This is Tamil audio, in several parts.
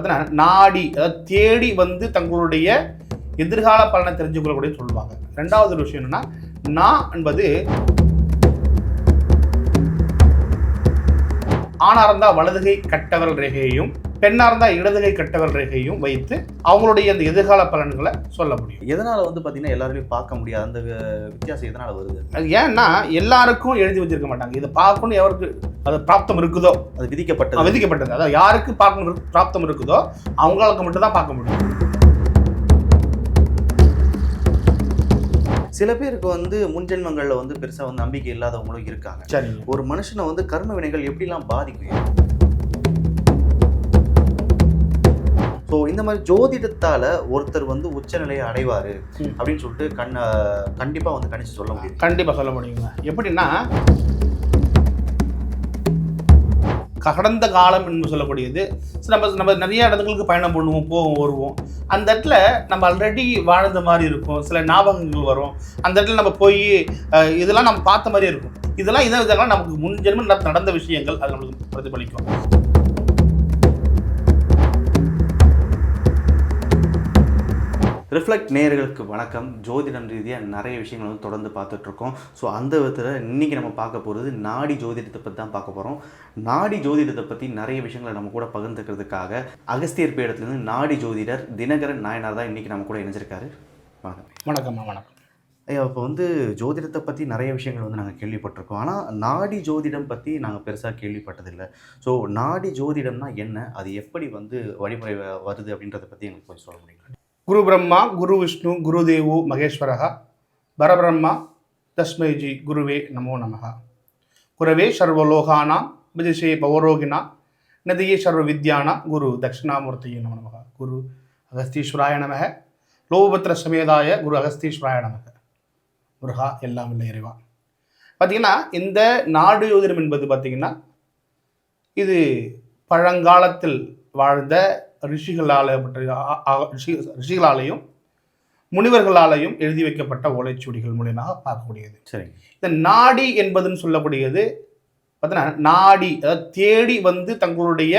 பார்த்தீங்கன்னா நாடி அதாவது தேடி வந்து தங்களுடைய எதிர்கால பலனை தெரிஞ்சு கொள்ளக்கூடிய சொல்லுவாங்க. ரெண்டாவது ஒரு விஷயம் என்னன்னா நான் என்பது ஆனார்ந்தா வலதுகை கட்டவல் ரேகையையும் பெண்ணா இருந்தா இடதுகை கட்டவல் ரேகையும் வைத்து அவங்களுடைய அந்த எதிர்கால பலன்களை சொல்ல முடியும். எதனால வந்து பாத்தீங்கன்னா எல்லாரையும் பார்க்க முடியாது? அந்த வித்தியாசம் எதனால வருது? அது ஏன்னா எல்லாருக்கும் எழுதி வச்சிருக்க மாட்டாங்க. இதை பார்க்கணும் எவருக்கு அது பிராப்தம் இருக்குதோ? அது விதிக்கப்பட்டது. விதிக்கப்பட்டது. அதாவது யாருக்கு பார்க்கணும் பிராப்தம் இருக்குதோ அவங்களுக்கு மட்டும் தான் பார்க்க முடியும். சில பேருக்கு வந்து முன்ஜென்மங்கள்ல வந்து பெருசா வந்து நம்பிக்கை இல்லாதவங்களும் இருக்காங்க. சரிங்க. ஒரு மனுஷனை வந்து கர்ம வினைகள் எப்படிலாம் பாதிக்கும்? ஸோ இந்த மாதிரி ஜோதிடத்தால ஒருத்தர் வந்து உச்சநிலையை அடைவாரு. அப்படின்னு சொல்லிட்டு கண்ண கண்டிப்பா வந்து கணிச்சு சொல்ல முடியும். கண்டிப்பா சொல்ல முடியுங்க. எப்படின்னா கடந்த காலம் என்று சொல்லக்கூடியது. நம்ம நம்ம நிறைய இடங்களுக்கு பயணம் பண்ணுவோம் போவோம் வருவோம். அந்த இடத்துல நம்ம ஆல்ரெடி வாழ்ந்த மாதிரி இருக்கும். சில ஞாபகங்கள் வரும். அந்த இடத்துல நம்ம போய் இதெல்லாம் நம்ம பார்த்த மாதிரியே இருக்கும். இதெல்லாம் இதை இதெல்லாம் நமக்கு முன் ஜென்மம் நட- நடந்த விஷயங்கள். அது நம்மளுக்கு பிரதிபலிக்கும். ரிஃப்ளெக்ட் நேயர்களுக்கு வணக்கம். ஜோதிடம் ரீதியாக நிறைய விஷயங்கள் வந்து தொடர்ந்து பார்த்துட்டு இருக்கோம் ஸோ அந்த விதத்தில் இன்னைக்கு நம்ம பார்க்க போகிறது நாடி ஜோதிடத்தை பற்றி தான் பார்க்க போகிறோம் நாடி ஜோதிடத்தை பற்றி நிறைய விஷயங்களை நம்ம கூட பகிர்ந்துக்கிறதுக்காக அகஸ்தியர் பீடத்துலேருந்து நாடி ஜோதிடர் தினகரன் நாயனார் தான் இன்னைக்கு நம்ம கூட இணைஞ்சிருக்காரு. வாங்க வணக்கம்மா வணக்கம். ஐயா இப்போ வந்து ஜோதிடத்தை பற்றி நிறைய விஷயங்கள் வந்து நாங்கள் கேள்விப்பட்டிருக்கோம். ஆனால் நாடி ஜோதிடம் பற்றி நாங்கள் பெருசாக கேள்விப்பட்டதில்லை. ஸோ நாடி ஜோதிடம்னா என்ன? அது எப்படி வந்து வழிமுறை வருது அப்படின்றத பற்றி எங்களுக்கு கொஞ்சம் சொல்ல முடியும் குரு பிரம்மா குரு விஷ்ணு குரு தேவோ மகேஸ்வரः பரபிரம்மா தஸ்மைஜி குருவே நமோ நமக குரவே சர்வலோகானாம் விஜிஷே பௌரோகினா நதியே சர்வ வித்யானா குரு தட்சிணாமூர்த்தியே நம நமக குரு அகஸ்தீஸ்வராய நமக லோபத்திர சமேதாய குரு அகஸ்தீஸ்வராய நமக முருகா எல்லாம் இல்லை இறைவா. பார்த்தீங்கன்னா இந்த நாடு யோதிடம் என்பது பார்த்தீங்கன்னா இது பழங்காலத்தில் வாழ்ந்த ரிஷிகளால் ரிஷி ரிஷிகளாலேயும் முனிவர்களாலேயும் எழுதி வைக்கப்பட்ட ஓலைச்சுவடிகள் மூலியமாக பார்க்கக்கூடியது. சரிங்க. இந்த நாடி என்பதுன்னு சொல்லக்கூடியது பார்த்தீங்கன்னா நாடி அதாவது தேடி வந்து தங்களுடைய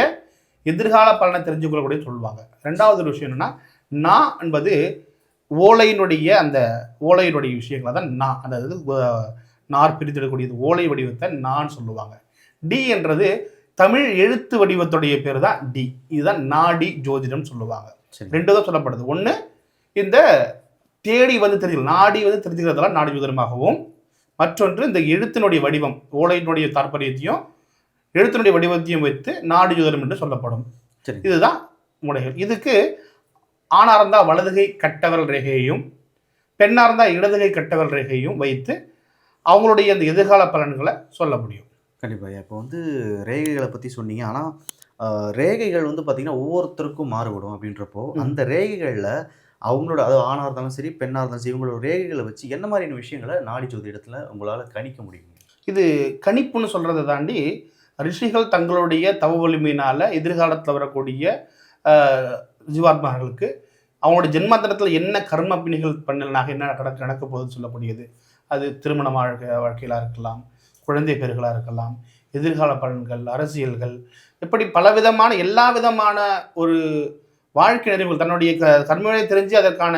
எதிர்கால பலனை தெரிஞ்சு கொள்ளக்கூடிய சொல்லுவாங்க. ரெண்டாவது ஒரு விஷயம் என்னன்னா நா என்பது ஓலையினுடைய அந்த ஓலையினுடைய விஷயங்களை தான் நா அதாவது நார் பிரித்திடக்கூடியது ஓலை வடிவத்தை நான் சொல்லுவாங்க. டி என்றது தமிழ் எழுத்து வடிவத்துடைய பேர் தான் டி. இதுதான் நாடி ஜோதிடம் சொல்லுவாங்க. சரி. ரெண்டு தான் சொல்லப்படுது. ஒன்று இந்த தேடி வந்து தெரிஞ்சுக்கலாம் நாடி வந்து தெரிஞ்சுக்கிறதெல்லாம் நாடி ஜோதிடமாகவும் மற்றொன்று இந்த எழுத்தினுடைய வடிவம் ஓலையினுடைய தாற்பயத்தையும் எழுத்தினுடைய வடிவத்தையும் வைத்து நாடி ஜோதிடம் என்று சொல்லப்படும். சரி. இதுதான் முறைகள் இதுக்கு ஆணா இருந்தால் வலதுகை கட்டவல் ரேகையையும் பெண்ணா இருந்தால் இடதுகை கட்டவல் ரேகையும் வைத்து அவங்களுடைய அந்த எதிர்கால பலன்களை சொல்ல முடியும். கண்டிப்பாக இப்போ வந்து ரேகைகளை பற்றி சொன்னீங்க. ஆனால் ரேகைகள் வந்து பார்த்திங்கன்னா ஒவ்வொருத்தருக்கும் மாறுபடும் அப்படின்றப்போ. அந்த ரேகைகளில் அவங்களோட அதாவது ஆணாக இருந்தாலும் சரி பெண்ணாக இருந்தாலும் சரி இவங்களோட ரேகைகளை வச்சு என்ன மாதிரியான விஷயங்களை நாடி ஜோதிடத்தில் உங்களால் கணிக்க முடியும் இது கணிப்புன்னு சொல்கிறத தாண்டி ரிஷிகள் தங்களுடைய தவ வலிமையினால் எதிர்காலத்தில் வரக்கூடிய ஜீவாத்மார்களுக்கு அவங்களோட ஜென்மாந்தரத்தில் என்ன கர்ம பிணிகள் பண்ணலனாக என்ன நடக்க நடக்க போகுதுன்னு சொல்லக்கூடியது. அது திருமண வாழ்க்கை வாழ்க்கையிலாக இருக்கலாம். குழந்தை பேர்களாக இருக்கலாம் எதிர்கால பலன்கள் அரசியல்கள் இப்படி பலவிதமான எல்லா விதமான ஒரு வாழ்க்கை நெறிமுறை தன்னுடைய க கர்மங்களை தெரிஞ்சு அதற்கான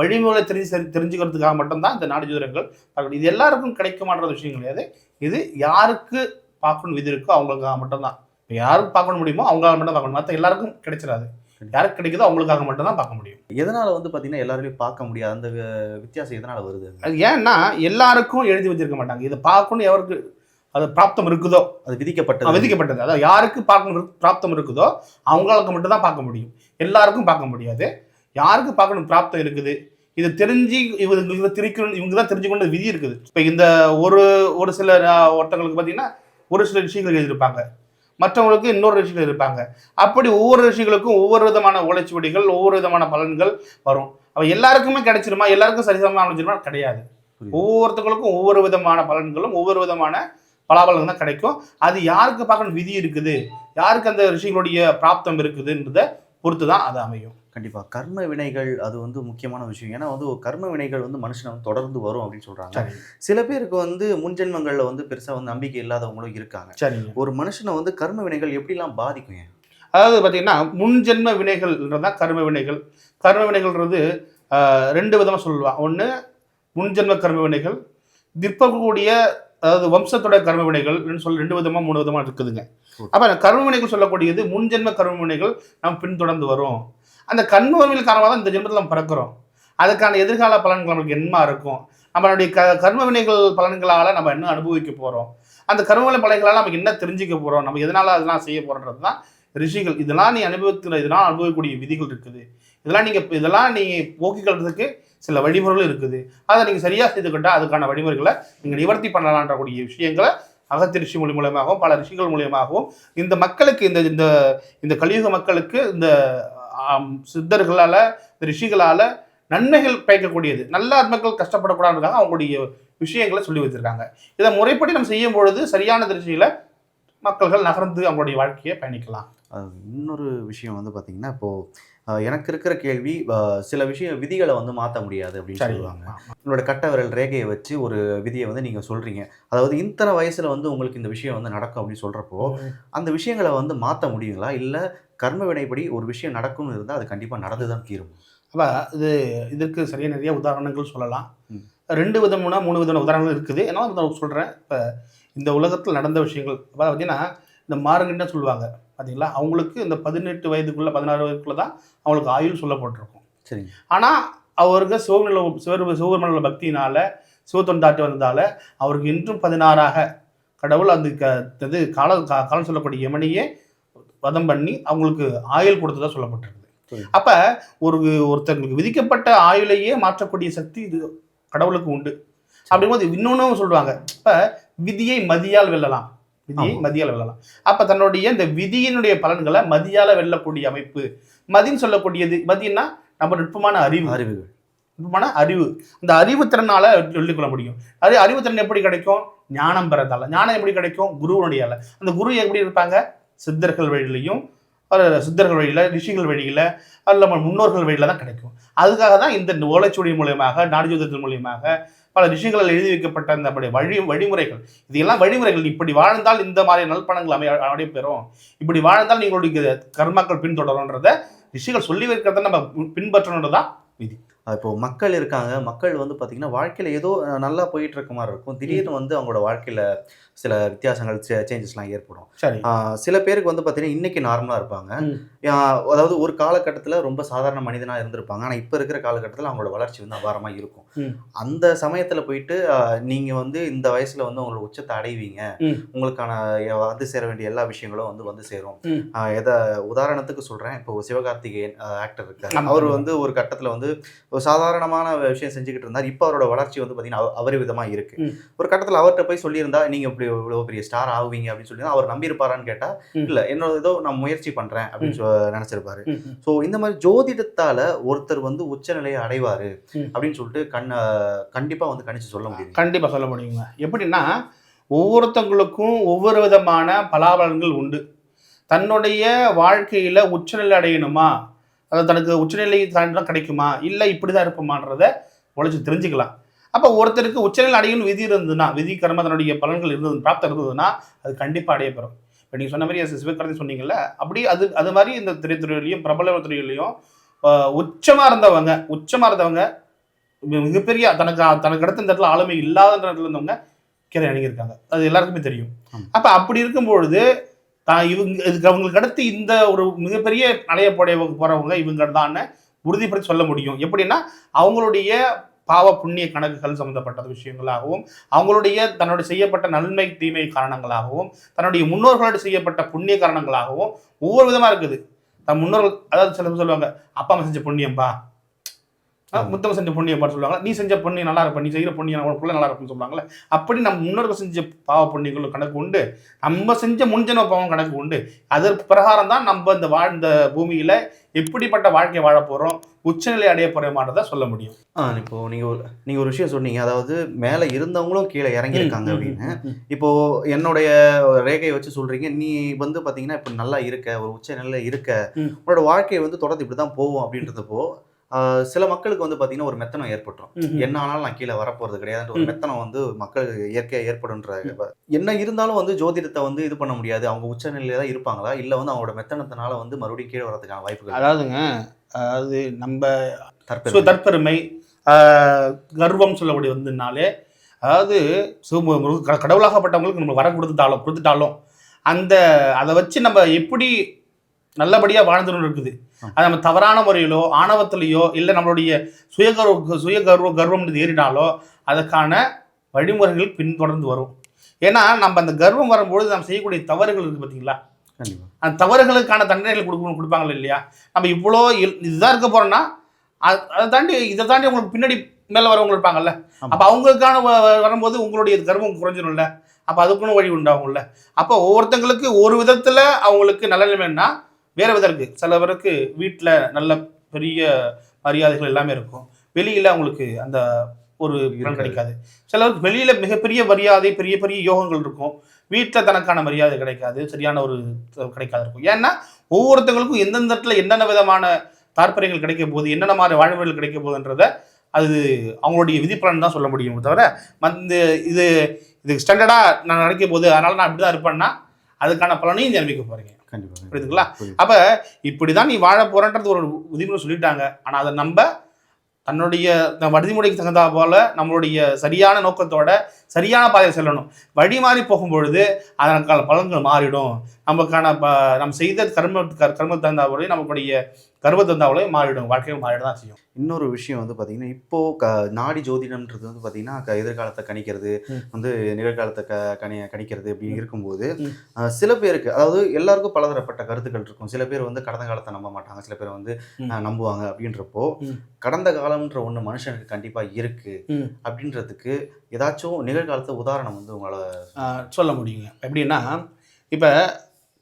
வழிமுறைகளை தெரிஞ்சு தெரிஞ்சுக்கிறதுக்காக மட்டும்தான் இந்த நாடு ஜோதிடர்கள் இது எல்லாருக்கும் கிடைக்குமான்ற விஷயம் கிடையாது இது யாருக்கு பார்க்கணும் விதி இருக்கோ அவங்களுக்காக மட்டும்தான். இப்போ யாருக்கு பார்க்கணும் முடியுமோ அவங்களால மட்டும் பார்க்கணும். மற்ற எல்லாருக்கும் கிடைச்சிடாது. யாருக்கு கிடைக்குதோ அவங்களுக்காக மட்டும்தான் பார்க்க முடியும். எதனால் வந்து பார்த்திங்கன்னா எல்லாரையும் பார்க்க முடியாது? அந்த வித்தியாசம் எதனால் வருது அது? ஏன்னா எல்லாருக்கும் எழுதி வச்சிருக்க மாட்டாங்க. இதை பார்க்கணும் எவருக்கு அது பிராப்தம் இருக்குதோ? அது விதிக்கப்பட்டது. விதிக்கப்பட்டது. அதாவது யாருக்கு பார்க்கணும் பிராப்தம் இருக்குதோ அவங்களுக்கு மட்டும் தான் பார்க்க முடியும். எல்லாருக்கும் பார்க்க முடியாது. யாருக்கு பார்க்கணும் பிராப்தம் இருக்குது? இது தெரிஞ்சு இவங்களுக்கு திரிக்கணும் இவங்க தான் தெரிஞ்சுக்கொண்ட விதி இருக்குது. இப்போ இந்த ஒரு ஒரு சில ஒருத்தங்களுக்கு பார்த்தீங்கன்னா ஒரு சில விஷயங்கள் எழுதியிருப்பாங்க. மற்றவங்களுக்கு இன்னொரு ரிஷிகள் இருப்பாங்க. அப்படி ஒவ்வொரு ரிஷிகளுக்கும் ஒவ்வொரு விதமான ஓலைச்சுவடிகள் ஒவ்வொரு விதமான பலன்கள் வரும். அப்ப எல்லாருக்குமே கிடைச்சிருமா? எல்லாருக்கும் சரிசமமாக அமைஞ்சிருமா? கிடையாது. ஒவ்வொருத்தங்களுக்கும் ஒவ்வொரு விதமான பலன்களும் ஒவ்வொரு விதமான பலாபலன் தான் கிடைக்கும். அது யாருக்கு பார்க்கணும்? விதி இருக்குது. யாருக்கு அந்த ரிஷிகளுடைய பிராப்தம் இருக்குதுன்றத பொறுத்து தான் அது அமையும். கண்டிப்பாக கர்ம வினைகள் அது வந்து முக்கியமான விஷயம். ஏன்னா வந்து கர்ம வினைகள் வந்து மனுஷனை வந்து தொடர்ந்து வரும் அப்படின்னு சொல்கிறாங்க சரி. சில பேருக்கு வந்து முன்ஜென்மங்களில் வந்து பெருசாக வந்து நம்பிக்கை இல்லாதவங்களும் இருக்காங்க. சரிங்க. ஒரு மனுஷனை வந்து கர்ம வினைகள் எப்படிலாம் பாதிக்கும் அதாவது பார்த்தீங்கன்னா முன்ஜென்ம வினைகள்ன்றது தான் கர்ம வினைகள். கர்ம வினைகள்ன்றது ரெண்டு விதமாக சொல்லுவான் ஒன்று முன்ஜென்ம கர்ம வினைகள். திற்பக்கூடிய அதாவது வம்சத்தோட கர்ம வினைகள் சொல்லி ரெண்டு விதமாக மூணு விதமாக இருக்குதுங்க. அப்போ கர்ம வினைகள் சொல்லக்கூடியது முன்ஜென்ம கர்ம வினைகள் நம்ம பின்தொடர்ந்து வரும். அந்த கர்ம காரணமாக தான் இந்த ஜென்மத்தில் நம்ம பிறக்கிறோம். அதுக்கான எதிர்கால பலன்கள் நம்மளுக்கு என்னமா இருக்கும்? நம்மளுடைய க கர்ம வினைகள் பலன்களால் நம்ம என்ன அனுபவிக்க போகிறோம் அந்த கர்மவினை பலன்களால் நமக்கு என்ன தெரிஞ்சுக்க போகிறோம் நம்ம எதனால் அதெல்லாம் செய்ய போகிறோன்றது தான் ரிஷிகள். இதெல்லாம் நீ அனுபவிக்கிற இதெல்லாம் அனுபவிக்கக்கூடிய விதிகள் இருக்குது. இதெல்லாம் நீங்கள் இதெல்லாம் நீ போக்கிக்கிறதுக்கு சில வழிமுறைகள் இருக்குது. அதை நீங்கள் சரியாக செய்துக்கிட்டால் அதுக்கான வழிமுறைகளை நீங்கள் நிவர்த்தி பண்ணலான்ற கூடிய விஷயங்களை அகத்திருஷி மொழி மூலியமாகவும் பல ரிஷிகள் மூலியமாகவும் இந்த மக்களுக்கு இந்த இந்த இந்த கலியுக மக்களுக்கு இந்த சித்தர்களால் இந்த ரிஷிகளால் நன்மைகள் பயக்கக்கூடியது. நல்ல ஆத்மக்கள் கஷ்டப்படக்கூடாதுக்காக அவங்களுடைய விஷயங்களை சொல்லி வச்சுருக்காங்க இதை முறைப்படி நம்ம செய்யும் பொழுது சரியான திருச்சியில் மக்கள்கள் நகர்ந்து அவங்களுடைய வாழ்க்கையை பயணிக்கலாம். இன்னொரு விஷயம் வந்து பார்த்தீங்கன்னா இப்போது எனக்கு இருக்கிற கேள்வி சில விஷயம் விதிகளை வந்து மாற்ற முடியாது அப்படின்னு சொல்லுவாங்க. உங்களோட கட்ட விரல் ரேகையை வச்சு ஒரு விதியை வந்து நீங்கள் சொல்கிறீங்க அதாவது இத்தனை வயசில் வந்து உங்களுக்கு இந்த விஷயம் வந்து நடக்கும் அப்படின்னு சொல்கிறப்போ அந்த விஷயங்களை வந்து மாற்ற முடியுங்களா? இல்லை கர்ம வினைப்படி ஒரு விஷயம் நடக்கும்னு இருந்தால் அது கண்டிப்பாக நடந்து தான் தீரும்? அப்போ இது இதற்கு சரியா நிறைய உதாரணங்கள் சொல்லலாம். ரெண்டு விதமான மூணு விதமான உதாரணங்கள் இருக்குது. என்ன நான் சொல்கிறேன் இப்போ இந்த உலகத்தில் நடந்த விஷயங்கள் அப்போ பார்த்தீங்கன்னா இந்த மார்கண்ட சொல்லுவாங்க. பார்த்தீங்களா அவங்களுக்கு இந்த பதினெட்டு வயதுக்குள்ளே பதினாறு வயதுக்குள்ளே தான் அவங்களுக்கு ஆயுள் சொல்லப்பட்டிருக்கும். சரிங்க. ஆனால் அவருக்கு சிவனில் சிவர் சிவபெருமனில் பக்தியினால சிவத்தொண்டாட்டி வந்ததால் அவருக்கு இன்றும் பதினாறாக கடவுள் அந்த க இது கால கா- காலம் சொல்லக்கூடிய யமனையே வதம் பண்ணி அவங்களுக்கு ஆயுள் கொடுத்ததா சொல்லப்பட்டிருக்கு சரி. அப்ப ஒரு ஒருத்தங்களுக்கு விதிக்கப்பட்ட ஆயுளையே மாற்றக்கூடிய சக்தி இது கடவுளுக்கு உண்டு. அப்படிங்கும்போது இன்னொன்னும் சொல்லுவாங்க. இப்ப விதியை மதியால் வெல்லலாம். விதியை. மதியால் வெல்லலாம் அப்ப தன்னுடைய இந்த விதியினுடைய பலன்களை மதியால வெல்லக்கூடிய அமைப்பு மதின்னு சொல்லக்கூடியது மதின்னா நம்ம நுட்பமான அறிவு. அறிவுகள். நுட்பமான அறிவு. அந்த அறிவுத்திறனால சொல்லிக்கொள்ள முடியும். அது அறிவுத்திறன் எப்படி கிடைக்கும்? ஞானம் பெறதால. ஞானம் எப்படி கிடைக்கும்? குருவனுடையால அந்த குரு எப்படி இருப்பாங்க? சித்தர்கள் வழியிலையும் சித்தர்கள் வழியில ரிஷிகள் வழியில அல்ல நம்ம முன்னோர்கள் வழியில தான் கிடைக்கும். அதுக்காக தான் இந்த ஓலைச்சுவடி மூலியமாக நாடுஜோதத்தின் மூலியமாக பல ரிஷிகளால் எழுதி வைக்கப்பட்ட அந்த நம்முடைய வழி வழிமுறைகள். இதெல்லாம் வழிமுறைகள். இப்படி வாழ்ந்தால் இந்த மாதிரி நல்பணங்கள் அமைய அடைய பெறும். இப்படி வாழ்ந்தால் நீங்களுடைய கர்மாக்கள் பின்தொடரும்ன்றத ரிஷிகள் சொல்லி வைக்கிறத நம்ம பின்பற்றணுன்றதான் விதி. இப்போ மக்கள் இருக்காங்க. மக்கள் வந்து பார்த்தீங்கன்னா வாழ்க்கையில் ஏதோ நல்லா போயிட்டு இருக்க மாதிரி இருக்கும். திடீர்னு வந்து அவங்களோட வாழ்க்கையில் சில வித்தியாசங்கள் சேஞ்சஸ்லாம் ஏற்படும். சில பேருக்கு வந்து பார்த்தீங்கன்னா இன்னைக்கு நார்மலாக இருப்பாங்க. அதாவது ஒரு காலகட்டத்தில் ரொம்ப சாதாரண மனிதனாக இருந்திருப்பாங்க. ஆனால் இப்போ இருக்கிற காலகட்டத்தில் அவங்களோட வளர்ச்சி வந்து அபாரமாக இருக்கும். அந்த சமயத்தில் போயிட்டு நீங்கள் வந்து இந்த வயசில் வந்து உங்களோட உச்சத்தை அடைவீங்க. உங்களுக்கான வந்து சேர வேண்டிய எல்லா விஷயங்களும் வந்து வந்து சேரும். எதை உதாரணத்துக்கு சொல்கிறேன் இப்போ சிவகார்த்திகேயன் ஆக்டர் இருக்கார். அவர் வந்து ஒரு கட்டத்தில் வந்து ஒரு சாதாரணமான விஷயம் செஞ்சுக்கிட்டு இருந்தார். இப்போ அவரோட வளர்ச்சி வந்து பார்த்தீங்கன்னா அபரிவிதமாக இருக்கு. ம். ஒரு கட்டத்தில் அவர்கிட்ட போய் சொல்லியிருந்தா நீங்கள் இப்படி இவ்வளோ பெரிய ஸ்டார் ஆகுவீங்க அப்படின்னு சொல்லி அவர் நம்பியிருப்பாரான்னு கேட்டால் ம். இல்லை என்னோட ஏதோ நான் முயற்சி பண்ணுறேன் அப்படின்னு சொ- நினைச்சிருப்பாரு. ஸோ இந்த மாதிரி ஜோதிடத்தால ஒருத்தர் வந்து உச்சநிலையை அடைவாரு. அப்படின்னு சொல்லிட்டு கண் கண்டிப்பா வந்து கணிச்சு சொல்ல முடியும் கண்டிப்பா சொல்ல முடியுங்க. எப்படின்னா ஒவ்வொருத்தவங்களுக்கும் ஒவ்வொரு விதமான பலாபலன்கள் உண்டு. தன்னுடைய வாழ்க்கையில உச்சநிலை அடையணுமா? அதாவது தனக்கு உச்சநிலை தாண்டி தான் கிடைக்குமா? இல்லை இப்படி தான் இருப்போமான்றத உழைச்சி தெரிஞ்சுக்கலாம். அப்போ ஒருத்தருக்கு உச்சநிலை அடையணும் விதி இருந்ததுன்னா விதி கர்ம தன்னுடைய பலன்கள் இருந்தது பிராப்தம் இருந்ததுன்னா அது கண்டிப்பாக அடையப்பெறும். இப்போ நீங்கள் சொன்ன மாதிரி சிவகரதி சொன்னீங்கல்ல அப்படி அது அது மாதிரி இந்த திரைத்துறையிலையும் பிரபல துறையிலையும் உச்சமாக இருந்தவங்க உச்சமாக இருந்தவங்க மிகப்பெரிய தனக்கு தனக்கு அடுத்த இந்த இடத்துல ஆளுமை இல்லாத இடத்துல இருந்தவங்க கீழே இறங்கியிருக்காங்க. அது எல்லாருக்குமே தெரியும். அப்ப அப்படி இருக்கும் பொழுது தான் இவங்க இதுக்கு அவங்களுக்கு அடுத்து இந்த ஒரு மிகப்பெரிய அடைய போடைய போறவங்க இவங்க தான் உறுதிப்படுத்தி சொல்ல முடியும். எப்படின்னா அவங்களுடைய பாவ புண்ணிய கணக்குகள் சம்பந்தப்பட்ட விஷயங்களாகவும் அவங்களுடைய தன்னுடைய செய்யப்பட்ட நன்மை தீமை காரணங்களாகவும் தன்னுடைய முன்னோர்களோடு செய்யப்பட்ட புண்ணிய காரணங்களாகவும் ஒவ்வொரு விதமாக இருக்குது. தன் முன்னோர்கள் அதாவது சில பேர் சொல்லுவாங்க அப்பா அம்மா செஞ்ச புண்ணியம்பா. முத்தவங்க செஞ்ச புண்ணியம் பாட்டு சொல்லுவாங்க நீ செஞ்ச புண்ணியம் நல்லா இருப்ப நீ செய்கிற புண்ணியம் உனக்குள்ள நல்லா இருக்கும்னு சொல்லுவாங்கல்ல. அப்படி நம்ம முன்னோர்கள் செஞ்ச பாவ புண்ணியங்களும் கணக்கு உண்டு. நம்ம செஞ்ச முன்ஜென்ம பாவம் கணக்கு உண்டு. அதற்கு பிரகாரம் தான் நம்ம இந்த வாழ்ந்த பூமியில எப்படிப்பட்ட வாழ்க்கை வாழ போறோம் உச்சநிலை அடைய போறோமான்றதை சொல்ல முடியும். ஆ இப்போ நீங்க ஒரு நீங்க ஒரு விஷயம் சொன்னீங்க. அதாவது மேல இருந்தவங்களும் கீழே இறங்கியிருக்காங்க அப்படின்னு. இப்போ என்னுடைய ரேகையை வச்சு சொல்றீங்க. நீ வந்து பாத்தீங்கன்னா இப்போ நல்லா இருக்க ஒரு உச்ச நிலையில இருக்க. உன்னோட வாழ்க்கை வந்து தொடர்ந்து இப்படி தான் போகும் அப்படின்றதப்போ சில மக்களுக்கு வந்து பார்த்தீங்கன்னா ஒரு மெத்தனம் ஏற்பட்டுரும். என்ன ஆனாலும் நான் கீழே வரப்போறது கிடையாதுன்ற ஒரு. மெத்தனம் வந்து மக்கள் இயற்கையாக ஏற்படுன்ற என்ன இருந்தாலும் வந்து ஜோதிடத்தை வந்து இது பண்ண முடியாது அவங்க உச்ச நிலையில தான் இருப்பாங்களா இல்லை வந்து அவங்களோட மெத்தனத்தினால வந்து மறுபடியும் கீழே வரதுக்கான வாய்ப்புகள் அதாவதுங்க அதாவது நம்ம தற்பெருமை. கர்வம் சொல்லக்கூடிய வந்துனாலே அதாவது கடவுளாகப்பட்டவங்களுக்கு நம்ம வர கொடுத்துட்டாலும் கொடுத்துட்டாலும் அந்த அதை வச்சு நம்ம எப்படி நல்லபடியாக வாழ்ந்துன்னு இருக்குது. அது நம்ம தவறான முறையிலோ ஆணவத்திலேயோ இல்லை நம்மளுடைய சுயகர்வ சுய கர்வ கர்வம் ஏறினாலோ அதற்கான வழிமுறைகள் பின்தொடர்ந்து வரும். ஏன்னா நம்ம அந்த கர்வம் வரும்பொழுது நம்ம செய்யக்கூடிய தவறுகள் இருக்குது பார்த்தீங்களா அந்த தவறுகளுக்கான தண்டனைகள் கொடுக்கணும் கொடுப்பாங்க இல்லையா? நம்ம இவ்வளோ இதுதான் இருக்க போறோம்னா அது- அதை தாண்டி இதை தாண்டி உங்களுக்கு பின்னாடி மேலே வரவங்க இருப்பாங்கல்ல. அப்போ அவங்களுக்கான வரும்போது உங்களுடைய கர்வம் குறைஞ்சிரும்ல? அப்போ அதுக்குன்னு வழி உண்டாகும்ல? அப்போ ஒவ்வொருத்தங்களுக்கு ஒரு விதத்தில் அவங்களுக்கு நல்ல நிலைமைன்னா வேற இருக்கு சில பேருக்கு வீட்டில் நல்ல பெரிய மரியாதைகள் எல்லாமே இருக்கும். வெளியில் அவங்களுக்கு அந்த ஒரு பலன். கிடைக்காது. சிலருக்கு வெளியில் மிகப்பெரிய மரியாதை பெரிய பெரிய யோகங்கள் இருக்கும். வீட்டில் தனக்கான மரியாதை கிடைக்காது. சரியான ஒரு கிடைக்காது இருக்கும். ஏன்னா ஒவ்வொருத்தங்களுக்கும் எந்தெந்த இடத்துல என்னென்ன விதமான தாற்பயங்கள் கிடைக்க போகுது என்னென்ன மாதிரி வாழ்வுகள் கிடைக்க போகுதுன்றத அது அவங்களுடைய விதிப்பலன் தான் சொல்ல முடியும் தவிர மந்த இது இது ஸ்டாண்டர்டாக நான் நடக்க போகுது அதனால நான் இப்படி தான் இருப்பேன்னா அதுக்கான பலனையும் நீ அனுபவிக்க போறீங்க. கண்டிப்பா புரியுதுங்களா? புரியுது. அப்ப இப்படி தான் நீ வாழ போறன்றது ஒரு விதிமுறை சொல்லிட்டாங்க ஆனா அதை நம்ம தன்னுடைய இந்த வழிமுறைக்கு தகுந்தா போல நம்மளுடைய சரியான நோக்கத்தோட சரியான பாதையில் செல்லணும் வழி மாறி போகும்பொழுது அதற்கான பலன்கள் மாறிடும் நமக்கான ப- நம்ம செய்த கர்ம கர்- கர்ம தகுந்தா போல நம்மளுடைய போல மாறிடும் வாழ்க்கையில் மாறிட தான் செய்யும். இன்னொரு விஷயம் வந்து பார்த்தீங்கன்னா இப்போ க நாடி ஜோதிடம்ன்றது வந்து பார்த்தீங்கன்னா க- எதிர்காலத்தை கணிக்கிறது. வந்து நிகழ்காலத்தை க கணி கணிக்கிறது அப்படி இருக்கும்போது சில பேருக்கு அதாவது எல்லாருக்கும் பலதரப்பட்ட கருத்துக்கள் இருக்கும். சில பேர் வந்து கடந்த காலத்தை நம்ப மாட்டாங்க. சில பேர் வந்து நம்புவாங்க அப்படின்றப்போ. கடந்த காலம்ன்ற ஒன்று மனுஷனுக்கு கண்டிப்பாக இருக்கு ம். அப்படின்றதுக்கு ஏதாச்சும் நிகழ்காலத்தை உதாரணம் வந்து உங்களால் சொல்ல முடியுங்க. எப்படின்னா இப்போ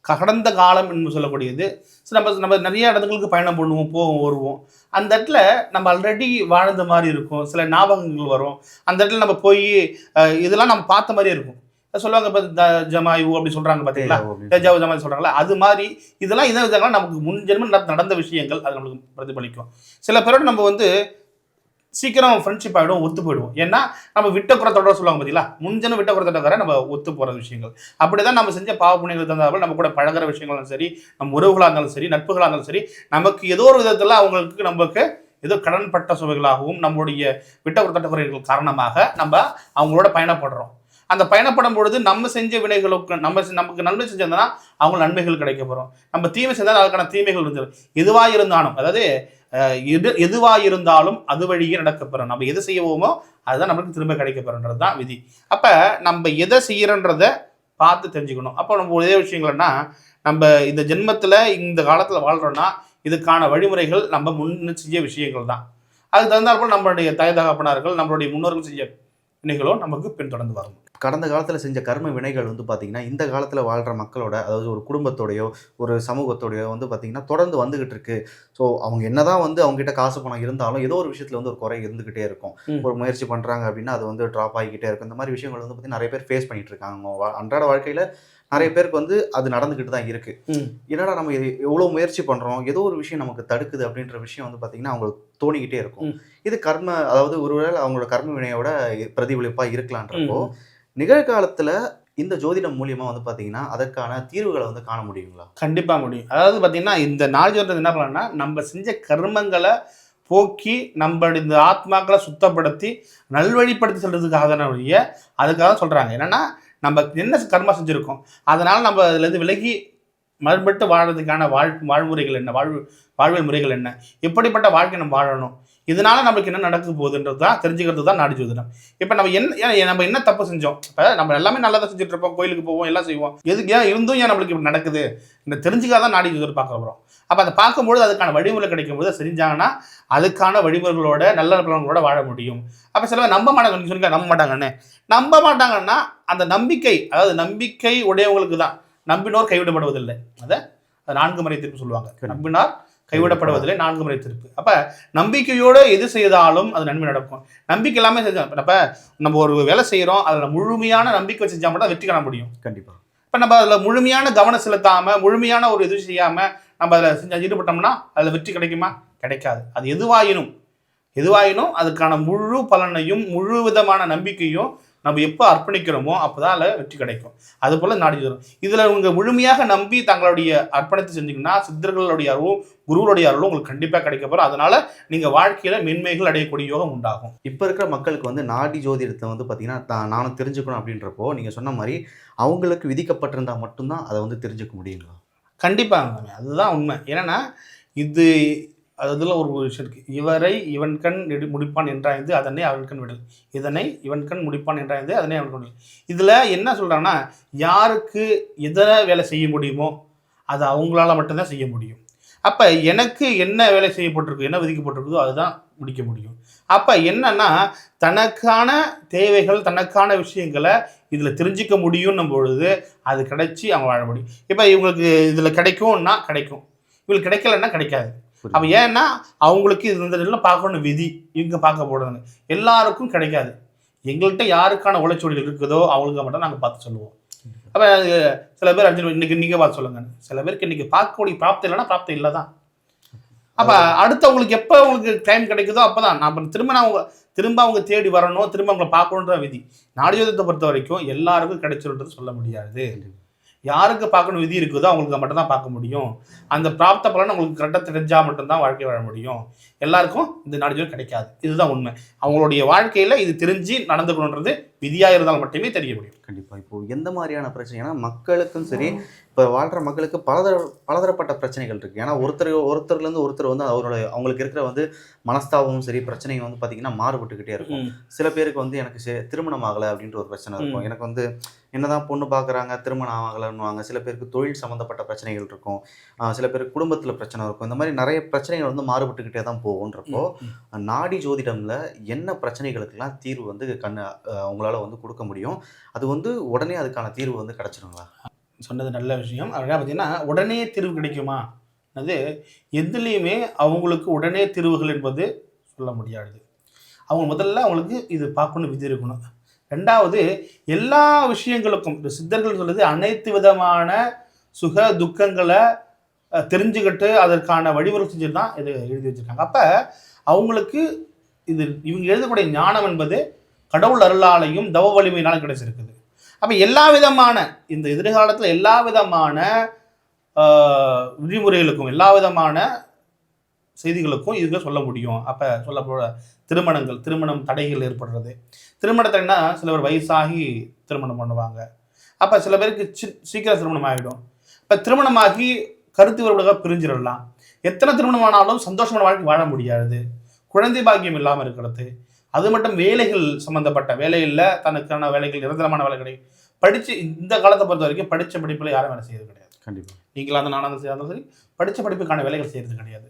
கடந்த காலம் என்று சொல்லக்கூடியது. சரி, நம்ம நம்ம நிறைய இடங்களுக்கு பயணம் பண்ணுவோம் போவோம் வருவோம். அந்த இடத்துல நம்ம ஆல்ரெடி வாழ்ந்த மாதிரி இருக்கும். சில ஞாபகங்கள் வரும். அந்த இடத்துல நம்ம போய் இதெல்லாம் நம்ம பார்த்த மாதிரியே இருக்கும். சொல்லுவாங்க இப்போ ஜமாயு அப்படி சொல்கிறாங்க பார்த்தீங்களா தேஜாவு ஜமாய் சொல்கிறாங்களா அது மாதிரி இதெல்லாம் இதை இதெல்லாம் நமக்கு முன் ஜென்மம் நட- நடந்த விஷயங்கள் அது நம்மளுக்கு பிரதிபலிக்கும். சில பேரோட நம்ம வந்து சீக்கிரம் ஃப்ரெண்ட்ஷிப் ஆகிடும் ஒத்து போயிடுவோம். ஏன்னா நம்ம விட்ட குறத்தோட சொல்லுவாங்க பார்த்தீங்களா முன்ஜனும் விட்ட குறத்தோட நம்ம ஒத்து போகிற விஷயங்கள். அப்படி தான் நம்ம செஞ்ச பாவ புண்ணியங்கள் தந்தாலும் நம்ம கூட பழகுற விஷயங்களும் சரி நம்ம உறவுகளாக இருந்தாலும் சரி நட்புகளாக இருந்தாலும் சரி நமக்கு ஏதோ ஒரு விதத்தில் அவங்களுக்கு நமக்கு ஏதோ கடன்பட்ட சுவைகளாகவும் நம்மளுடைய விட்ட குறத்தட்ட குறைகள் காரணமாக நம்ம அவங்களோட பயணப்படுறோம். அந்த பயணப்படும் பொழுது நம்ம செஞ்ச வினைகளுக்கு நம்ம செ- நமக்கு நன்மை செஞ்சிருந்தோம்னா அவங்க நன்மைகள் கிடைக்க போகிறோம் நம்ம தீமை செஞ்சால் அதுக்கான தீமைகள் இருந்துடும் எதுவாக இருந்தாலும் அதாவது எது எதுவாக இருந்தாலும் அது வழியே நடக்கப்பெறும். நம்ம எது செய்வோமோ அதுதான் நம்மளுக்கு திரும்ப கிடைக்க தான் விதி. அப்போ நம்ம எதை செய்கிறன்றத பார்த்து தெரிஞ்சுக்கணும். அப்போ நம்ம ஒரே விஷயங்கள்னா நம்ம இந்த ஜென்மத்தில் இந்த காலத்தில் வாழ்கிறோன்னா இதுக்கான வழிமுறைகள் நம்ம முன்னு செஞ்ச விஷயங்கள் தான் அதுக்கு தகுந்தாற் போல் நம்மளுடைய தாய் தகப்பனார்கள் நம்மளுடைய முன்னோர்கள் செஞ்ச வினைகளும் நமக்கு பின்தொடர்ந்து வரும். கடந்த காலத்தில் செஞ்ச கர்ம வினைகள் வந்து பார்த்தீங்கன்னா இந்த காலத்தில் வாழ்கிற மக்களோட அதாவது ஒரு குடும்பத்தோடையோ ஒரு சமூகத்தோடையோ வந்து பார்த்தீங்கன்னா தொடர்ந்து வந்துகிட்டு இருக்கு. ஸோ அவங்க என்னதான் வந்து அவங்க கிட்ட காசு பணம் இருந்தாலும் ஏதோ ஒரு விஷயத்தில் வந்து ஒரு குறை இருந்துகிட்டே இருக்கும். ஒரு முயற்சி பண்ணுறாங்க அப்படின்னா அது வந்து ட்ராப் ஆகிக்கிட்டே இருக்கும். இந்த மாதிரி விஷயங்கள் வந்து பார்த்தீங்கன்னா நிறைய பேர் ஃபேஸ் பண்ணிட்டு இருக்காங்க. அன்றாட வாழ்க்கையில் நிறைய பேருக்கு வந்து அது நடந்துக்கிட்டு தான் இருக்கு. என்னடா நம்ம இது எவ்வளோ முயற்சி பண்ணுறோம் ஏதோ ஒரு விஷயம் நமக்கு தடுக்குது அப்படின்ற விஷயம் வந்து பார்த்தீங்கன்னா அவங்களுக்கு தோணிக்கிட்டே இருக்கும். இது கர்ம அதாவது ஒருவேளை அவங்களோட கர்ம வினையோட பிரதிபலிப்பாக இருக்கலான்றப்போ. நிகழ்காலத்துல இந்த ஜோதிடம் மூலியமா வந்து பாத்தீங்கன்னா அதற்கான தீர்வுகளை வந்து காண முடியுங்களா கண்டிப்பா முடியும் அதாவது பார்த்தீங்கன்னா இந்த நாஜோன்றது என்ன பண்ணலாம்னா நம்ம செஞ்ச கர்மங்களை போக்கி நம்ம இந்த ஆத்மாக்களை சுத்தப்படுத்தி நல்வழிப்படுத்தி செல்றதுக்காக தானே ஒழிய அதுக்காக சொல்றாங்க என்னன்னா நம்ம என்ன கர்மா செஞ்சுருக்கோம்? அதனால் நம்ம அதுலேருந்து விலகி மறுபட்டு வாழறதுக்கான வாழ் வாழ்முறைகள் என்ன? வாழ்வு வாழ்வியல் முறைகள் என்ன? எப்படிப்பட்ட வாழ்க்கை நம்ம வாழணும்? இதனால நமக்கு என்ன நடக்க போகுதுன்றது தான் தெரிஞ்சுக்கிறது தான் நாடி ஜோதிடம். இப்போ நம்ம என்ன நம்ம என்ன தப்பு செஞ்சோம்? இப்போ நம்ம எல்லாமே நல்லதாக செஞ்சுட்டு இருப்போம் கோயிலுக்கு போவோம் எல்லாம் செய்வோம். எதுக்கு ஏன் இருந்தும் ஏன் நம்மளுக்கு இப்படி நடக்குது? இந்த தெரிஞ்சுக்காதான் நாடி ஜோதிடம் பார்க்க போகிறோம் அப்போ அதை பார்க்கும்போது அதுக்கான வழிமுறை கிடைக்கும் போது செஞ்சாங்கன்னா அதுக்கான வழிமுறைகளோட நல்ல பலன்களோட வாழ முடியும். அப்போ சில நம்ப மாட்டாங்க. சொன்னீங்க நம்ப மாட்டாங்கன்னு. நம்ப மாட்டாங்கன்னா அந்த நம்பிக்கை அதாவது நம்பிக்கை உடையவங்களுக்கு தான். நம்பினோர் கைவிடப்படுவதில்லை. அதை நான்கு முறை திருப்பு சொல்லுவாங்க. நம்பினார் கைவிடப்படுவதில்லை நான்கு முறை திருப்பு. அப்ப நம்பிக்கையோடு எது செய்தாலும் அது நன்மை நடக்கும். நம்பிக்கை எல்லாமே செஞ்சோம் அப்ப நம்ம ஒரு வேலை செய்யறோம் அதுல முழுமையான நம்பிக்கை செஞ்சா மட்டும் வெற்றி காண முடியும். கண்டிப்பா. இப்ப நம்ம அதுல முழுமையான கவனம் செலுத்தாம முழுமையான ஒரு இது செய்யாம நம்ம அதில் செஞ்சு ஈடுபட்டோம்னா அதில் வெற்றி கிடைக்குமா? கிடைக்காது. அது எதுவாயினும் எதுவாயினும் அதுக்கான முழு பலனையும் முழு விதமான நம்பிக்கையும் நம்ம எப்போ அர்ப்பணிக்கிறோமோ அப்போதான் அதில் வெற்றி கிடைக்கும். அது போல் நாடி வரும் இதில் உங்கள் முழுமையாக நம்பி தங்களுடைய அர்ப்பணித்து செஞ்சீங்கன்னா சித்தர்களுடைய அருளும் குருவுடைய அருளும் உங்களுக்கு கண்டிப்பாக கிடைக்க போகிறோம் அதனால் நீங்கள் வாழ்க்கையில் மென்மைகள் அடையக்கூடிய யோகம் உண்டாகும். இப்போ இருக்கிற மக்களுக்கு வந்து நாடி ஜோதிடத்தை வந்து பார்த்திங்கன்னா நானும் தெரிஞ்சுக்கணும் அப்படின்றப்போ நீங்கள் சொன்ன மாதிரி அவங்களுக்கு விதிக்கப்பட்டிருந்தால் மட்டும்தான் அதை வந்து தெரிஞ்சுக்க முடியுங்களா? கண்டிப்பாங்க அதுதான் உண்மை. என்னன்னா இது அதில் ஒரு விஷயம் இருக்குது இவரை இவன் கண் நெடு முடிப்பான் என்றாய்ந்து அதனை அவன் கண் விடல். இதனை இவன் கண் முடிப்பான் என்றாய்ந்து அதனை அவன் கண் விடல். இதில் என்ன சொல்கிறாங்கன்னா யாருக்கு எதனை வேலை செய்ய முடியுமோ அதை அவங்களால மட்டும்தான் செய்ய முடியும். அப்போ எனக்கு என்ன வேலை செய்யப்பட்டிருக்கு என்ன விதிக்கப்பட்டிருக்குதோ அதுதான் முடிக்க முடியும். அப்போ என்னன்னா தனக்கான தேவைகள் தனக்கான விஷயங்களை இதில் தெரிஞ்சிக்க முடியும்னும் பொழுது அது கிடைச்சி அவங்க வாழ முடியும். இப்போ இவங்களுக்கு இதில் கிடைக்கும்னா கிடைக்கும். இவங்களுக்கு கிடைக்கலன்னா கிடைக்காது. அப்போ ஏன்னா அவங்களுக்கு இது இந்த இதில் பார்க்கணும் விதி இவங்க பார்க்க போடுறாங்க எல்லாருக்கும் கிடைக்காது. எங்கள்கிட்ட யாருக்கான உழைச்சொலிகள் இருக்குதோ அவங்களுக்கு மட்டும் நாங்கள் பார்த்து சொல்லுவோம். அப்போ சில பேர் அர்ஜுன் இன்னைக்கு நீங்கள் பார்த்து சொல்லுங்க. சில பேருக்கு இன்னைக்கு பார்க்கக்கூடிய பிராப்தம் இல்லைன்னா பிராப்தம் இல்லை தான் அப்போ அடுத்து அவங்களுக்கு எப்போ அவங்களுக்கு டைம் கிடைக்குதோ அப்போ தான் நான் திரும்ப நான் அவங்க திரும்ப அவங்க தேடி வரணும் திரும்ப அவங்கள பார்க்கணுன்ற விதி. நாடியோதத்தை பொறுத்த வரைக்கும் எல்லாருக்கும் கிடைச்சிருன்றது சொல்ல முடியாது. யாருக்கு பார்க்கணும் விதி இருக்குதோ அவங்களுக்கு மட்டும்தான் பார்க்க முடியும். அந்த பிராப்த பலன் உங்களுக்கு கரெக்டாக தெரிஞ்சால் மட்டும்தான் வாழ்க்கை வாழ முடியும். எல்லாருக்கும் இந்த நாடியோகம் கிடைக்காது. இதுதான் உண்மை. அவங்களுடைய வாழ்க்கையில் இது தெரிஞ்சு நடந்துக்கணுன்றது விதியாக இருந்தால் மட்டுமே தெரிய முடியும். கண்டிப்பாக இப்போ எந்த மாதிரியான பிரச்சனை? ஏன்னா மக்களுக்கும் சரி இப்போ வாழ்கிற மக்களுக்கு பலதர பலதரப்பட்ட பிரச்சனைகள் இருக்குது ஏன்னா ஒருத்தர் ஒருத்தர்லேருந்து ஒருத்தர் வந்து அவரோட அவங்களுக்கு இருக்கிற வந்து மனஸ்தாபமும் சரி பிரச்சனையும் வந்து பார்த்திங்கன்னா மாறுபட்டுக்கிட்டே இருக்கும். சில பேருக்கு வந்து எனக்கு சே- திருமணம் ஆகலை அப்படின்ற ஒரு பிரச்சனை இருக்கும். எனக்கு வந்து என்னதான் பொண்ணு பார்க்குறாங்க திருமணம் ஆகலைன்னுவாங்க. சில பேருக்கு தொழில் சம்மந்தப்பட்ட பிரச்சனைகள் இருக்கும். சில பேருக்கு குடும்பத்தில் பிரச்சனை இருக்கும். இந்த மாதிரி நிறைய பிரச்சனைகள் வந்து மாறுபட்டுக்கிட்டே தான் போகுன்றப்போ நாடி ஜோதிடம்ல என்ன பிரச்சனைகளுக்கெல்லாம் தீர்வு வந்து கண்ணு ஆஹ் உங்களால் வந்து கொடுக்க முடியும். அது வந்து உடனே அதுக்கான தீர்வு வந்து கிடைச்சிருங்களா சொன்னது நல்ல விஷயம். அப்படின்னா பார்த்தீங்கன்னா உடனே தீர்வு கிடைக்குமா? அது எதுலேயுமே அவங்களுக்கு உடனே தீர்வுகள் என்பது சொல்ல முடியாது. அவங்க முதல்ல அவங்களுக்கு இது பார்க்கணும் விதி இருக்கணும். ரெண்டாவது எல்லா விஷயங்களுக்கும் இந்த சித்தர்கள் சொல்லுது அனைத்து விதமான சுக துக்கங்களை தெரிஞ்சுக்கிட்டு அதற்கான வழிமுறை செஞ்சு தான் இது எழுதி வச்சிருக்காங்க. அப்போ அவங்களுக்கு இது இவங்க எழுதக்கூடிய ஞானம் என்பது கடவுள் அருளாலையும் தவ வலிமையினாலும் கிடைச்சிருக்குது. அப்போ எல்லா விதமான இந்த எதிர்காலத்தில் எல்லா விதமான விதிமுறைகளுக்கும் எல்லா விதமான செய்திகளுக்கும் இதுக்கு சொல்ல முடியும். அப்போ சொல்ல திருமணங்கள் திருமணம் தடைகள் ஏற்படுறது. திருமணத்தைன்னா சில பேர் வயசாகி திருமணம் பண்ணுவாங்க. அப்போ சில பேருக்கு சி- சீக்கிரம் திருமணம் ஆகிடும் இப்போ திருமணமாகி கருத்து வேறுபாடுக பிரிஞ்சிடலாம். எத்தனை திருமணம் ஆனாலும் சந்தோஷமான வாழ்க்கை வாழ முடியாது. குழந்தை பாக்கியம் இல்லாமல் இருக்கிறது. அது மட்டும் வேலைகள் சம்மந்தப்பட்ட வேலையில் தனக்கான வேலைகள் நிரந்தரமான வேலை கிடைக்கும் படித்து இந்த காலத்தை பொறுத்த வரைக்கும் படித்த படிப்பில் யாரும் வேலை செய்யறது கிடையாது. கண்டிப்பா. நீங்களாக அந்த நானும் செய்யாலும் சரி படித்த படிப்புக்கான வேலைகள் செய்கிறது கிடையாது.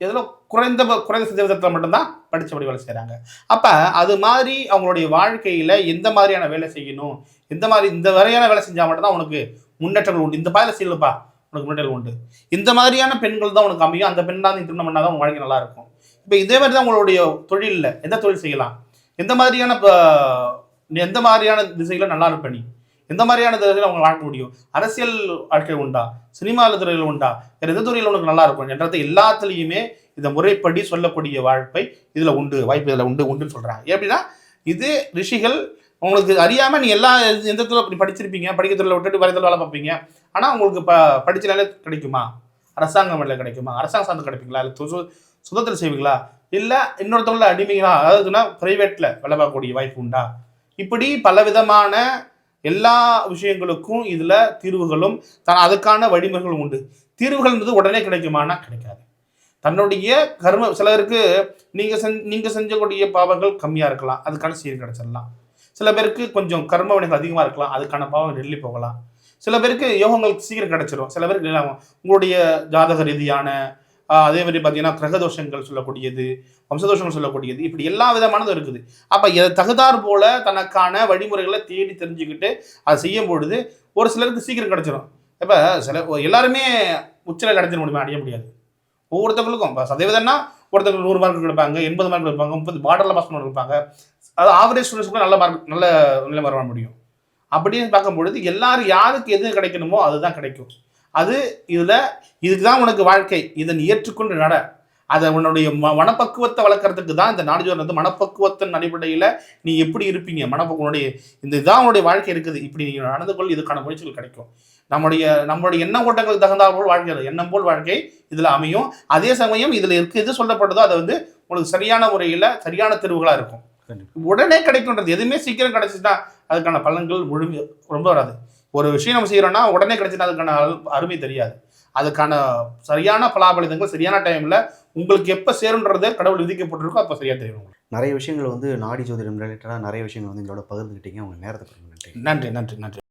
இதில் குறைந்த குறைந்த சதவீதத்தில் மட்டும்தான் படித்த படி வேலை செய்கிறாங்க அப்போ அது மாதிரி அவங்களுடைய வாழ்க்கையில் எந்த மாதிரியான வேலை செய்யணும் எந்த மாதிரி இந்த வரையான வேலை செஞ்சால் மட்டும்தான் உனக்கு முன்னேற்றங்கள் உண்டு. இந்த பாதையில் செய்யலப்பா உனக்கு முன்னேற்றங்கள் உண்டு. இந்த மாதிரியான பெண்கள் தான் உனக்கு அமையும். அந்த பெண் தான் நீ திருமணம் பண்ணால் தான் உன் வாழ்க்கை நல்லா இருக்கும். இப்போ இதே மாதிரி தான் உங்களுடைய தொழிலில். எந்த தொழில் செய்யலாம்? எந்த மாதிரியான ப- நீ எந்த மாதிரியான திசைகளை நல்லா இருப்ப நீ? எந்த மாதிரியான திசையில் அவங்க வாழ முடியும்? அரசியல் வாழ்க்கை உண்டா? சினிமாவில் துறையில் உண்டா? வேறு எந்த துறையில் உனக்கு நல்லா இருக்கும்? என்றது எல்லாத்துலேயுமே இந்த முறைப்படி சொல்லக்கூடிய வாழ்க்கை இதில் உண்டு வாய்ப்பு இதில் உண்டு உண்டுன்னு சொல்கிறாங்க எப்படின்னா இது ரிஷிகள் உங்களுக்கு அறியாமல் நீ எல்லா எந்த துறையில் இப்படி படிச்சிருப்பீங்க? படிக்க துறையில் விட்டுட்டு வரைதல் வேலை பார்ப்பீங்க? ஆனால் உங்களுக்கு ப படிச்சனாலே கிடைக்குமா? அரசாங்கம் வேலை கிடைக்குமா? அரசாங்கம் சார்ந்து கிடைப்பீங்களா? இல்லை தொசு சுதந்திரம் செய்வீங்களா? இல்லை இன்னொருத்தவங்கள அடிமைகளா? அதாவதுன்னா ப்ரைவேட்டில் வேலை பார்க்கக்கூடிய வாய்ப்பு உண்டா? இப்படி பலவிதமான எல்லா விஷயங்களுக்கும் இதில் தீர்வுகளும் தான் அதுக்கான வழிமுறைகளும் உண்டு. தீர்வுகள்ன்றது உடனே கிடைக்குமானா கிடைக்காது. தன்னுடைய கர்ம சிலருக்கு நீங்கள் செஞ் நீங்கள் செஞ்சக்கூடிய பாவங்கள் கம்மியாக இருக்கலாம். அதுக்கான சீர் கிடைச்சிடலாம். சில பேருக்கு கொஞ்சம் கர்ம வினைகள் அதிகமாக இருக்கலாம். அதுக்கான பாவம் நெல்லி போகலாம். சில பேருக்கு யோகங்கள் சீக்கிரம் கிடைச்சிரும். சில பேருக்கு உங்களுடைய ஜாதக ரீதியான அதே மாதிரி பார்த்தீங்கன்னா கிரகதோஷங்கள் சொல்லக்கூடியது வம்சதோஷங்கள் சொல்லக்கூடியது இப்படி எல்லா விதமானதும் இருக்குது. அப்போ இதை தகுதார் போல தனக்கான வழிமுறைகளை தேடி தெரிஞ்சுக்கிட்டு அதை செய்யும் பொழுது ஒரு சிலருக்கு சீக்கிரம் கிடைச்சிரும். இப்போ சில எல்லாருமே உச்சலை கிடைச்சிட முடியுமா? அடைய முடியாது. ஒவ்வொருத்தவங்களுக்கும் இப்போ சதவீதம்னா ஒருத்தவங்களுக்கு நூறு மார்க் எடுப்பாங்க எண்பது மார்க் எடுப்பாங்க முப்பது பார்டரில் பாஸ் பண்ண இருப்பாங்க. அது ஆவரேஜ் ஸ்டூடெண்ட்ஸ் கூட நல்ல மார்க் நல்ல நிலை வர முடியும். அப்படின்னு பார்க்கும்பொழுது எல்லாரும் யாருக்கு எது கிடைக்கணுமோ அதுதான் கிடைக்கும். அது இதில் இதுக்கு தான் உனக்கு வாழ்க்கை. இதை நீ ஏற்றுக்கொண்டு நட. அதை உன்னுடைய ம மனப்பக்குவத்தை வளர்க்கறதுக்கு தான் இந்த நாடுஜோர் வந்து மனப்பக்குவத்தின் அடிப்படையில் நீ எப்படி இருப்பீங்க? மனப்பக்குவனுடைய இந்த இதான் உன்னுடைய வாழ்க்கை இருக்குது. இப்படி நீ நடந்து கொள் இதுக்கான முயற்சிகள் கிடைக்கும். நம்முடைய நம்மளுடைய எண்ண ஓட்டங்களுக்கு தகுந்தா போல் வாழ்க்கை. எண்ணம் போல் வாழ்க்கை இதில் அமையும். அதே சமயம் இதில் இருக்கு எது சொல்லப்படுதோ அதை வந்து உங்களுக்கு சரியான முறையில் சரியான தெருவுகளாக இருக்கும். உடனே கிடைக்கும்ன்றது எதுவுமே சீக்கிரம் கிடைச்சிச்சுன்னா அதுக்கான பலன்கள் முழுமை ரொம்ப வராது. ஒரு விஷயம் நம்ம செய்கிறோம்னா உடனே கிடைச்சுன்னா அதுக்கான அரு- அருமை தெரியாது. அதுக்கான சரியான பலாபலிதங்கள் சரியான டைமில் உங்களுக்கு எப்போ சேருன்றது கடவுள் விதிக்கப்பட்டிருக்கோ அப்போ சரியாக தெரியும். நிறைய விஷயங்கள் வந்து நாடி ஜோதிடம் ரிலேட்டடாக நிறைய விஷயங்கள் வந்து எங்களோட பகிர்ந்துக்கிட்டீங்க உங்க நேரத்துக்கு நன்றி. நன்றி நன்றி நன்றி.